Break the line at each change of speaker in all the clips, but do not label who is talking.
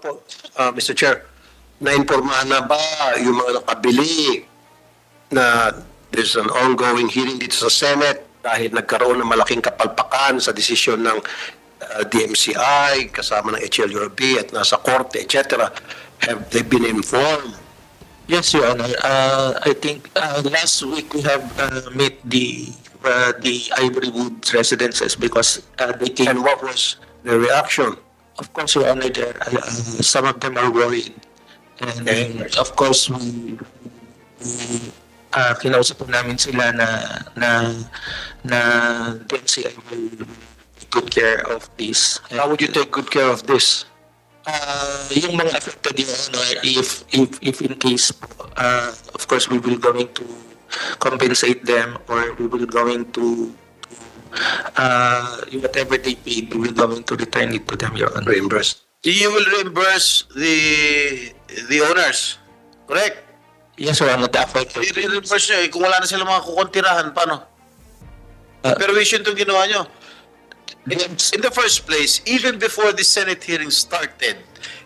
po, uh, Mr. Chair, nainformahan na ba yung mga nakabili na there's an ongoing hearing dito sa Senate dahil nagkaroon ng malaking kapalpakan sa desisyon ng uh, DMCI kasama ng HLURB at nasa korte, etc. Have they been informed?
Yes, Your Honor. Uh, I think uh, last week we have uh, met the uh, the Ivory Woods residences because uh, they came.
And what was the reaction?
Of course, Your Honor, there, uh, some of them are worried. And
Okay.
of course, we, we uh, kinausap namin sila na na na DMCI will take good care of this.
How would you take good care of this?
Uh, yung mga affected yung ano, if, if, if in case, uh, of course, we will going to compensate them or we will going to uh, whatever they paid, we will going to return it to them, Your Honor.
Reimbursed?
You will reimburse the the owners. Correct?
Yes, Your Honor, the affected.
I-reimburse nyo. Eh, kung wala na sila mga kukontirahan, paano?
Uh,
Permission itong ginawa nyo. In, in the first place, even before the Senate hearing started,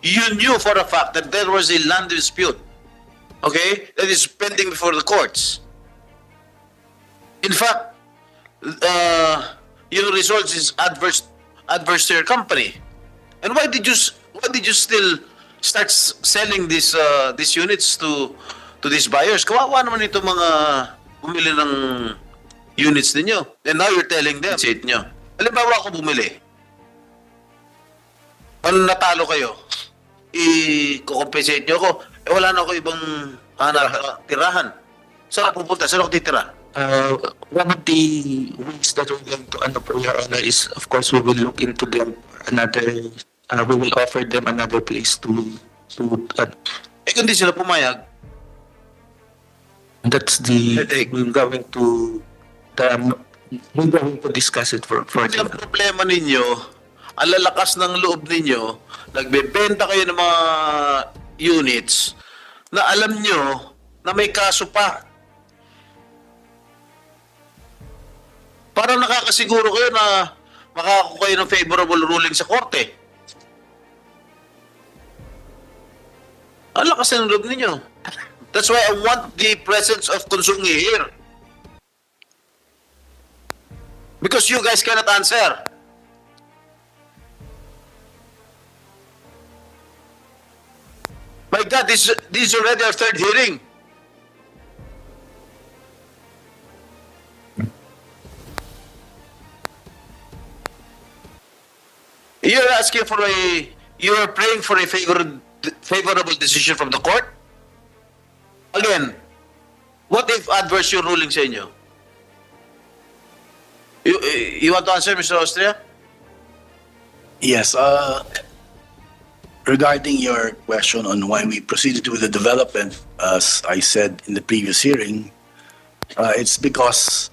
you knew for a fact that there was a land dispute. Okay? That is pending before the courts. In fact, uh, yung results is adverse adverse to your company. And why did you why did you still start selling these uh, these units to to these buyers? Kawawa naman itong mga bumili ng units ninyo. And now you're telling them, say nyo. Halimbawa ako bumili. Ano natalo kayo? I-compensate nyo ako. Eh wala na ako ibang hanap tirahan. Saan ako pupunta? Saan ako titira?
Uh, one of the ways that we're going to ano po, Your Honor, is of course we will look into them another, uh, we will offer them another place to, to, uh,
Eh kung di sila pumayag,
that's the,
Headache.
we're going to, the, we're going to discuss it for, for
Kasi ang problema ninyo, ang lalakas ng loob ninyo, nagbebenta kayo ng mga units na alam nyo na may kaso pa. Parang nakakasiguro kayo na makakakuha kayo ng favorable ruling sa korte. Ang lakas ng loob ninyo. That's why I want the presence of Konsungi here. Because you guys cannot answer. My God, this, this is already our third hearing. You're asking for a, you're praying for a favor, favorable decision from the court? Again, what if adverse ruling sa inyo? You, you want to answer, Mr. Austria?
Yes, uh, regarding your question on why we proceeded with the development, as I said in the previous hearing, uh, it's because,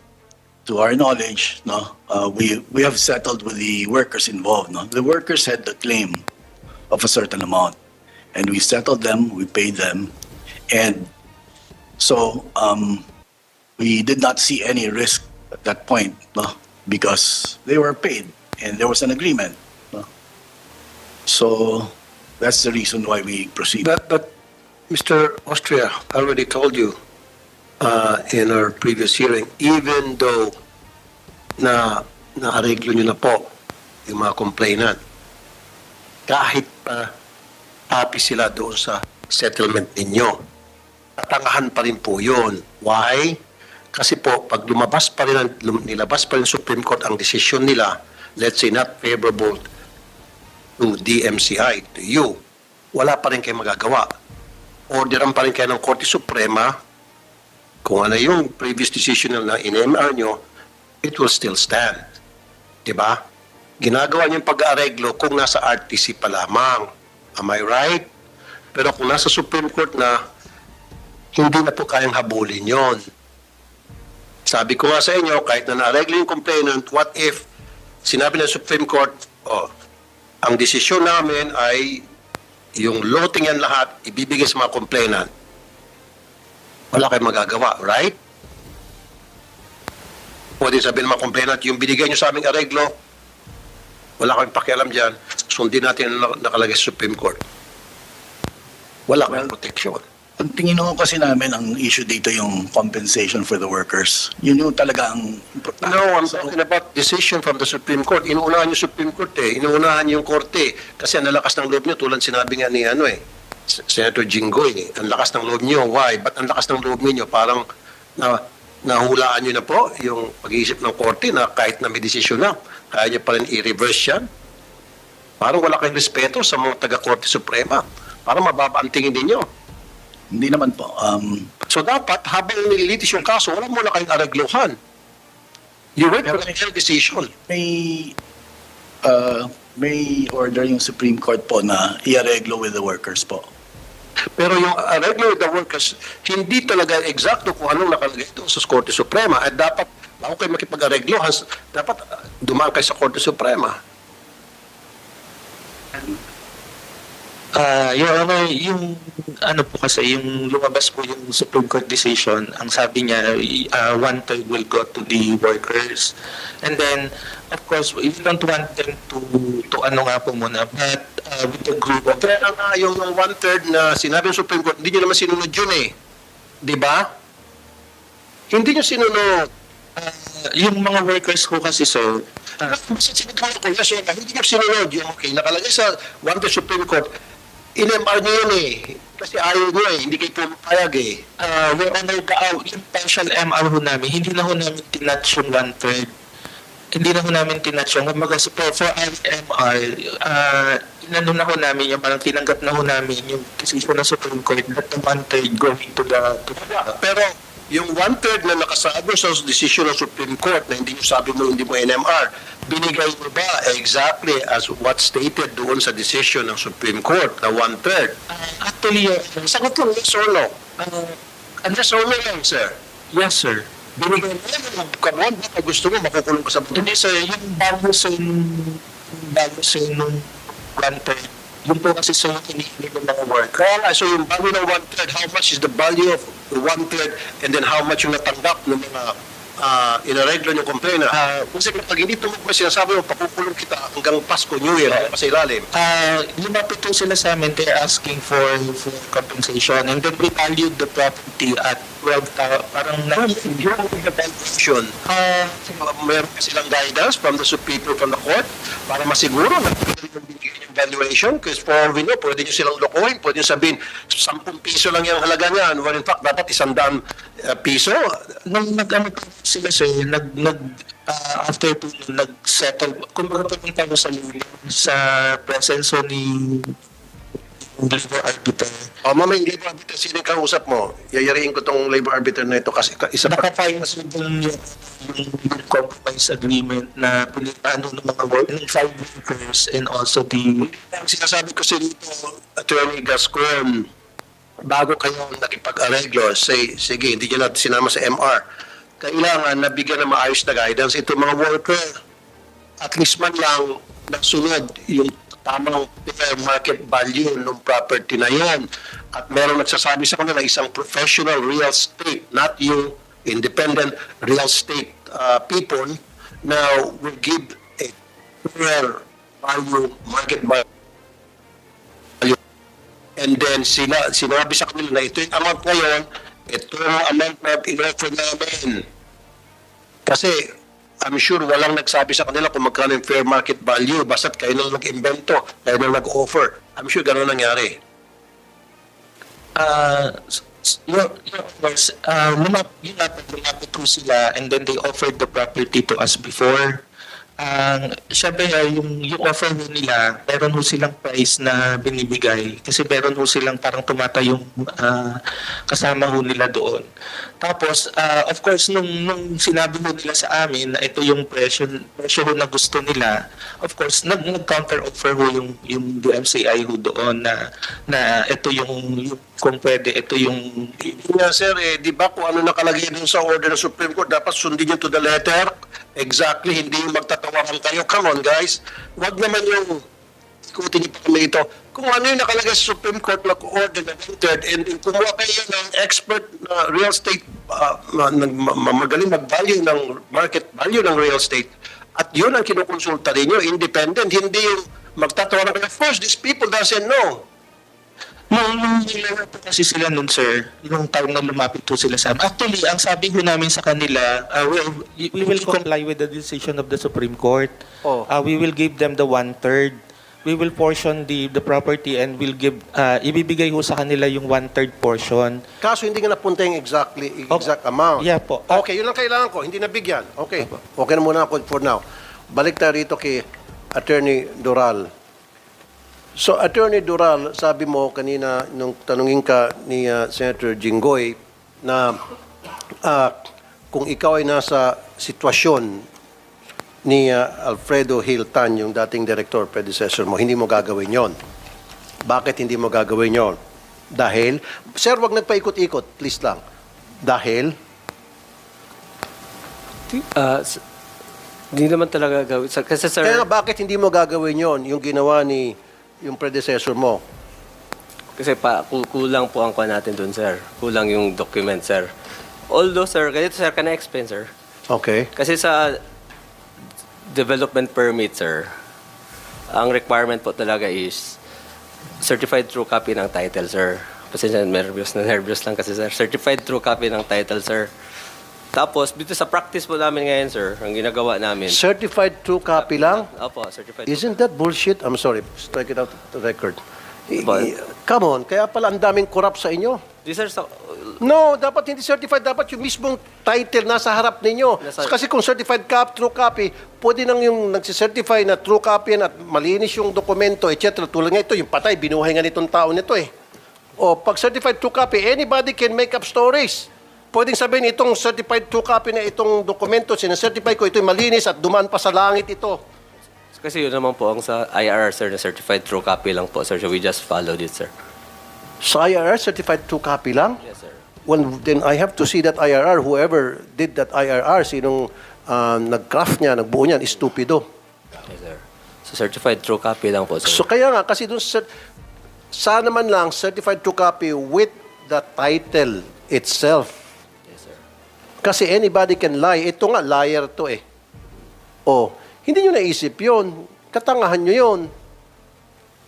to our knowledge, no, uh, we, we have settled with the workers involved, no. The workers had the claim of a certain amount, and we settled them, we paid them, and so, um, we did not see any risk at that point, no, because they were paid, and there was an agreement, no. So that's the reason why we proceed.
But, but Mr. Austria already told you uh, in our previous hearing, even though na naareglo nyo na po yung mga complainant, kahit pa happy sila doon sa settlement ninyo, tatangahan pa rin po yun. Why? Kasi po, pag lumabas pa rin, nilabas pa rin Supreme Court ang desisyon nila, let's say not favorable to DMCI, to you, wala pa rin kayo magagawa. Orderan pa rin kayo ng Korte Suprema, kung ano yung previous decision na in-MR nyo, it will still stand. Diba? Ginagawa niyo yung pag-aareglo kung nasa RTC pa lamang. Am I right? Pero kung nasa Supreme Court na, hindi na po kayang habulin yon. Sabi ko nga sa inyo, kahit na naareglo yung complainant, what if sinabi ng Supreme Court, oh, ang desisyon namin ay yung loting yan lahat ibibigay sa mga complainant. Wala kayong magagawa, right? Pwede sabihin ng mga complainant, yung binigay nyo sa aming areglo, wala kayong pakialam dyan, sundin natin ang nak- nakalagay sa Supreme Court. Wala kang protection.
Ang tingin ko kasi namin, ang issue dito yung compensation for the workers. Yun yung talaga ang importante.
No, I'm talking about decision from the Supreme Court. Inuunahan yung Supreme Court eh. Inuunahan yung korte. Kasi ang lalakas ng loob nyo, tulad sinabi nga ni ano eh, Senator Jinggoy. Ang lakas ng loob nyo. Why? Ba't ang lakas ng loob ninyo? Parang na, nahulaan nyo na po yung pag-iisip ng korte na kahit na may desisyon na, kaya nyo pa rin i-reverse yan. Parang wala kayong respeto sa mga taga-Korte Suprema. Parang mababa ang tingin ninyo.
Hindi naman po. Um,
So dapat, habang nililitis yung kaso, wala mo na kayong aregluhan. You wait for a decision.
may uh, may order yung Supreme Court po na iareglo with the workers po.
Pero yung areglo with the workers, hindi talaga eksakto kung anong nakalagay doon sa Korte Suprema. At dapat, bago kayo makipag-areglo, dapat ah, dumaan kayo sa Korte Suprema.
Ah, Your Honor, yung ano po kasi, yung lumabas po yung Supreme Court decision, ang sabi niya, uh, one third will go to the workers. And then, of course, we don't want them to, to ano nga po muna, but uh, with the group of
Kaya nga yung yung one-third na sinabi ng Supreme Court, hindi nyo naman sinunod yun eh. Di ba? Hindi nyo sinunod.
uh, yung mga workers ko kasi, sir, uh,
hindi nyo sinunod yung okay. Nakalagay sa one-third Supreme Court, in-MR yun eh. Kasi ayaw nyo eh, hindi kayo pumapayag eh.
uh, Honor, the, uh, yung partial MR ho namin, hindi na ho namin tinatch yung one-third. Hindi na ho namin tinatch yung, kumbaga, so for, MR, uh, inano na ho namin yung parang tinanggap na ho namin yung decision ng Supreme Court that the one-third going to the, to the
Pero yung one-third na nakasabi sa decision ng Supreme Court na hindi nyo sabi mo hindi mo NMR, binigay mo ba exactly as what stated doon sa decision ng Supreme Court na one-third?
Uh, actually, Honor,
Sagot lang, yes or no?
uh,
Yes or no lang, sir?
yes, sir.
Binigay mo lang, on, baka gusto mo, makukulong ka sa buto.
Hindi, sir, yung bago sir, yung bago sir nung one-third, yun po kasi yung hinihingi ng mga worker.
Kaya nga, so yung value ng one-third, how much is the value of one-third and then how much yung natanggap ng mga uh, inareglo yung complainer. Uh, kasi pag hindi tumugma sinasabi mo, pakukulong kita hanggang Pasko, New Year, pa sa ilalim.
Uh, lumapit po sila sa amin, they're asking for, for compensation and then we valued the property at 12,000, parang na,
Yung evaluation, uh, meron silang guidance from the people from the court para masiguro na valuation. Kasi for all we know, pwede nyo silang lokohin, pwede nyo sabihin, 10 piso lang yung halaga niyan, when in fact, dapat 100 uh, piso.
Nung nag-ano sila sir, nag, nag, ah, after po nag-settle, kumbaga pumunta ko sa Lilo, sa presence ni labor arbiter.
O, mama, yung labor arbiter, sino yung kausap mo? Yayariin ko tong labor arbiter na ito kasi ka- isa pa.
Sa dun yung, yung, compromise agreement na pinipano ng mga work, ng five workers and also the
sinasabi ko sa dito, Attorney Gascon, bago kayo nakipag-areglo, say, sige, hindi nyo natin sinama sa MR, kailangan nabigyan ng maayos na guidance ito mga worker. At least man lang nasunod yung tamang fair market value ng property na yan. At meron nagsasabi sa kanila isang professional real estate, not yung independent real estate uh, people na will give a fair value, market value And then sila, sinabi sa kanila na ito yung amount ngayon, ito ang amount na in-offer namin. Kasi I'm sure walang nagsabi sa kanila kung magkano yung fair market value. Basta't kayo nang nag-invento, kayo nang nag-offer. I'm sure gano'n nangyari.
uh, your, your honors, uh, lumap, yun nga po, lumapit po sila and then they offered the property to us before. Ang syempre uh, yung yung offer nila, meron ho silang price na binibigay kasi meron ho silang parang tumatayong uh, kasama ho nila doon. Tapos uh, of course nung nung sinabi ho nila sa amin na ito yung presyo presyo ho na gusto nila, of course nag nag-counter offer ho yung yung DMCI ho doon na na ito yung, yung kung pwede ito yung
nga sir, eh, di ba kung ano nakalagay dun sa order ng Supreme Court, dapat sundin nyo to the letter. Exactly, hindi yung magtatawaran kayo. Come on guys, wag naman yung ikutin niyo pa ito. Kung ano yung nakalagay sa Supreme Court na order na entered and kumuha kayo ng expert na real estate, uh, magaling mag-value ng market value ng real estate. At yun ang kinukonsulta ninyo, independent, hindi yung magtatawaran kayo. Course, these people doesn't know.
Nung, po kasi sila nun, sir, nung time na lumapit po sila sa amin. Actually, ang sabi ko namin sa kanila, uh, we, we will comply with the decision of the Supreme Court.
Oh.
Uh, we will give them the one-third. We will portion the the property and we'll give, uh, ibibigay ho sa kanila yung one-third portion.
Kaso hindi nga napunta yung exactly,
Opo.
exact amount.
Yeah po.
Okay, yun lang kailangan ko. Hindi nabigyan. Okay. Okay na muna ako for now. Balik tayo rito kay Attorney Doral. So, Attorney Doral, sabi mo kanina nung tanungin ka ni uh, Senator Jinggoy na ah, kung ikaw ay nasa sitwasyon ni uh, Alfredo Hiltan, yung dating director, predecessor mo, hindi mo gagawin yon. Bakit hindi mo gagawin yon? Dahil, sir, wag nagpaikot-ikot, please lang. Dahil,
Ah, s- Hindi naman talaga gawin. Kasi sir,
kaya bakit hindi mo gagawin yon yung ginawa ni yung predecessor mo?
kasi pa, ku- kulang po ang kuha natin dun, sir. Kulang yung document, sir. Although, sir, ganito, sir, can I explain, sir?
Okay.
Kasi sa development permit, sir, ang requirement po talaga is certified true copy ng title, sir. Pasensya, nervous na nervous lang kasi, sir. Certified true copy ng title, sir. Tapos, dito sa practice po namin ngayon, sir, ang ginagawa namin.
Certified true copy lang?
Opo, certified
Isn't that bullshit? I'm sorry, strike it out the record. I-
But-
i- Come on, kaya pala ang daming corrupt sa inyo.
Di, sir, sa,
No, dapat hindi certified. Dapat yung mismong title nasa harap ninyo.
Nasa-
Kasi kung certified cop, true copy, pwede nang yung nagsicertify na true copy yan at malinis yung dokumento, etc. Tulad nga ito, yung patay, binuhay nga nitong tao nito eh. O pag certified true copy, anybody can make up stories. Pwedeng sabihin itong certified true copy na itong dokumento, sinacertify ko, ito'y malinis at dumaan pa sa langit ito.
Kasi yun naman po ang sa IRR, sir, na certified true copy lang po, sir. So we just followed it, sir.
Sa IRR, certified true copy lang?
Yes, sir.
Well, then I have to see that IRR. Whoever did that IRR, sinong uh, nag-craft niya, nagbuo niyan, stupido.
Yes, sir. So certified true copy lang po, sir.
So kaya nga, kasi doon sa, sana man lang certified true copy with the title itself. Kasi anybody can lie. Ito nga, liar to eh. Oh, hindi nyo naisip yon Katangahan nyo yon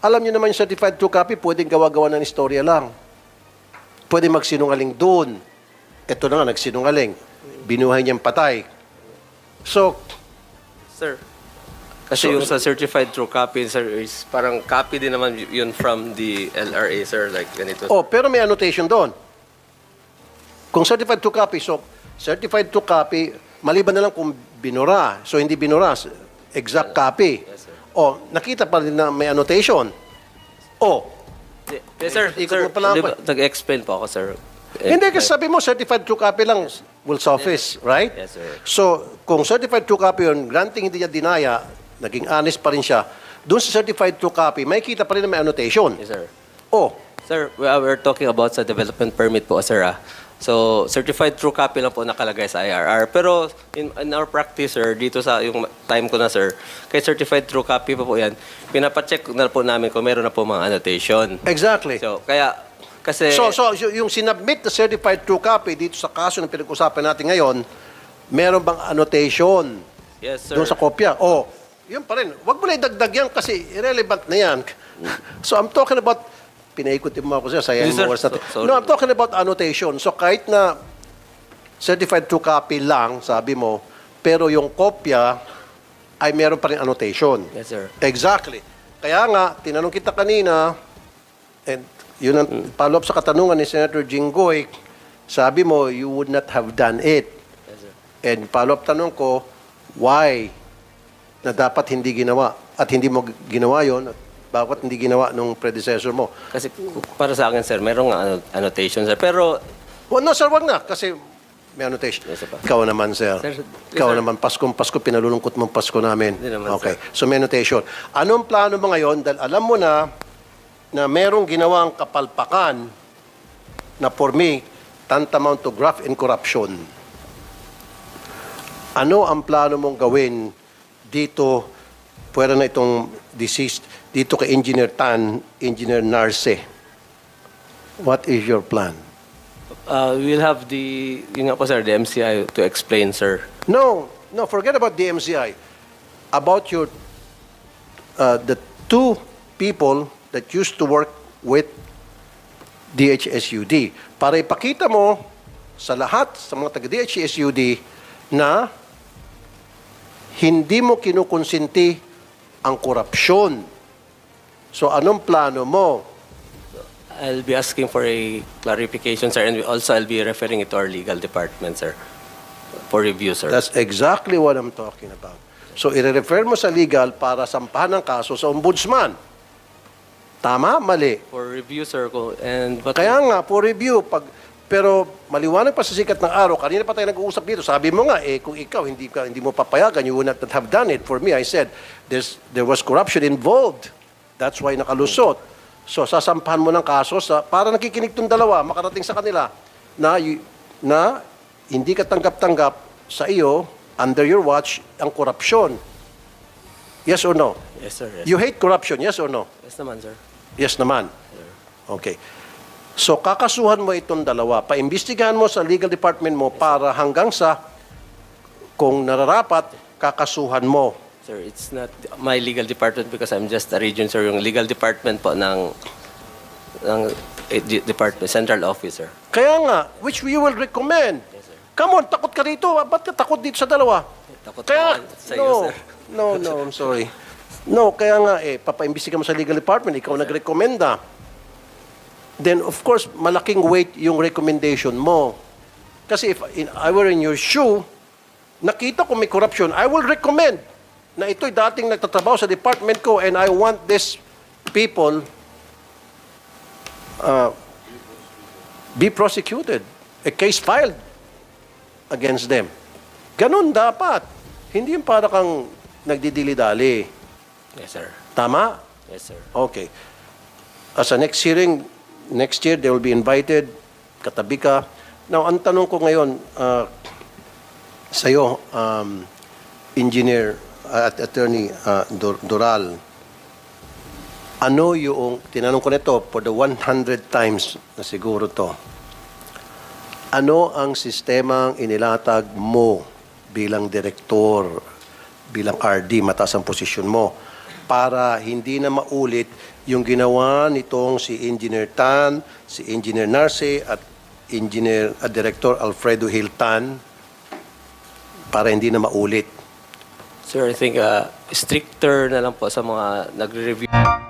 Alam nyo naman yung certified true copy, pwedeng gawa-gawa ng istorya lang. Pwede magsinungaling doon. Ito na nga, nagsinungaling. Binuhay niyang patay. So,
Sir, kasi yung sa certified true copy, sir, is parang copy din naman yun from the LRA, sir. Like ganito.
Oh, pero may annotation doon. Kung certified to copy, so certified to copy, maliban na lang kung binura. So hindi binura, exact copy.
Yes, sir.
Oh, nakita pa rin na may annotation. Oh,
Di- di, sir,
Ikot
sir,
mo pala ako
ba, nag-explain po ako, sir. Eh,
hindi kasi sabi mo certified to copy lang will suffice, right?
Yes, sir.
So, kung certified to copy yun, granting hindi niya dinaya, naging honest pa rin siya, doon sa certified to copy, may kita pa rin na may annotation.
Yes, sir.
Oh,
Sir, we- we're talking about sa development permit po, sir. Ah. So, certified true copy lang po nakalagay sa IRR. Pero in, in our practice, sir, dito sa yung time ko na, sir, kay certified true copy pa po yan, pinapacheck na po namin kung meron na po mga annotation.
exactly.
So, kaya, kasi...
So, so yung sinubmit na certified true copy dito sa kaso na pinag-usapan natin ngayon, meron bang annotation
yes, sir.
doon sa kopya? Oh, yun pa rin. Huwag mo na idagdag yan kasi irrelevant na yan. so, I'm talking about, pinaikot mo ako siya, sayang
Yes, sir.
mo oras natin.
So- sorry.
no, I'm talking about annotation. So, kahit na certified true copy lang, sabi mo, pero yung kopya ay meron pa rin annotation.
Yes, sir.
Exactly. Kaya nga, tinanong kita kanina, and yun ang follow-up sa katanungan ni Senator Jinggoy, sabi mo, you would not have done it.
Yes, sir.
And follow-up tanong ko, why na dapat hindi ginawa? At hindi mo g- ginawa yon at bakit hindi ginawa nung predecessor mo?
Kasi para sa akin, sir, merong ano- annotation, sir. Pero,
Well, no, sir, wag na. Kasi may annotation.
Yes, sir.
Ikaw naman, sir.
Sir,
Ikaw
sir.
naman, Paskong Pasko, pinalulungkot mong Pasko namin.
Hindi naman,
okay. So may annotation. Anong plano mo ngayon? Dahil alam mo na na merong ginawang kapalpakan na for me, tantamount to graft and corruption. Ano ang plano mong gawin dito, pwera na itong deceased, dito kay Engineer Tan, Engineer Narce? What is your plan?
uh, we'll have the, yun nga po, sir, the MCI to explain, sir.
No, no, forget about the MCI. About your, uh, the two people that used to work with DHSUD para ipakita mo sa lahat sa mga taga DHSUD na hindi mo kinukonsinti ang korupsyon. So anong plano mo?
I'll be asking for a clarification, sir, and also I'll be referring it to our legal department, sir, for review, sir.
That's exactly what I'm talking about. So i-refer mo sa legal para sampahan ng kaso sa ombudsman. Tama? Mali.
For review, sir, ko- and but
Kaya nga, for review, pag, pero maliwanag pa sa sikat ng araw, kanina pa tayo nag-uusap dito, sabi mo nga, eh, kung ikaw hindi, ka, hindi mo papayagan, you would not have done it. For me, I said, there's, there was corruption involved. That's why nakalusot. So, sasampahan mo ng kaso sa, para nakikinig tong dalawa, makarating sa kanila, na, na hindi ka tanggap-tanggap sa iyo, under your watch, ang korupsyon. Yes or no?
yes, sir. Yes,
You hate corruption, yes or no?
yes naman, sir.
Yes naman. Okay. So kakasuhan mo itong dalawa. Paimbestigahan mo sa legal department mo para hanggang sa kung nararapat, kakasuhan mo.
Sir, it's not my legal department because I'm just a region, sir. Yung legal department po ng, ng eh, di- department, central officer.
Kaya nga, which we will recommend.
Yes, sir.
Come on, takot ka dito. Ba't ka takot dito sa dalawa?
Takot
Kaya,
ako sa
no,
iyo, sir.
no, no, I'm sorry. No, kaya nga eh, papaimbestiga mo sa legal department, ikaw nagrekomenda. Then, of course, malaking weight yung recommendation mo. Kasi if in, I were in your shoe, nakita ko may corruption, I will recommend na ito'y dating nagtatrabaho sa department ko and I want this people uh, be prosecuted. A case filed against them. Ganun dapat. Hindi yung para kang nagdidili-dali.
Yes, sir.
Tama?
Yes, sir.
Okay. As a next hearing, next year, they will be invited. Katabi ka. Now, ang tanong ko ngayon uh, sa'yo, um, Engineer uh, at Attorney uh, Dor- Doral, ano yung, tinanong ko nito for the 100 times na siguro to, ano ang sistemang inilatag mo bilang direktor, bilang RD, mataas ang posisyon mo, para hindi na maulit yung ginawa nitong si Engineer Tan, si Engineer Narce at Engineer at Director Alfredo Hiltan para hindi na maulit.
Sir, I think uh, stricter na lang po sa mga nagre-review.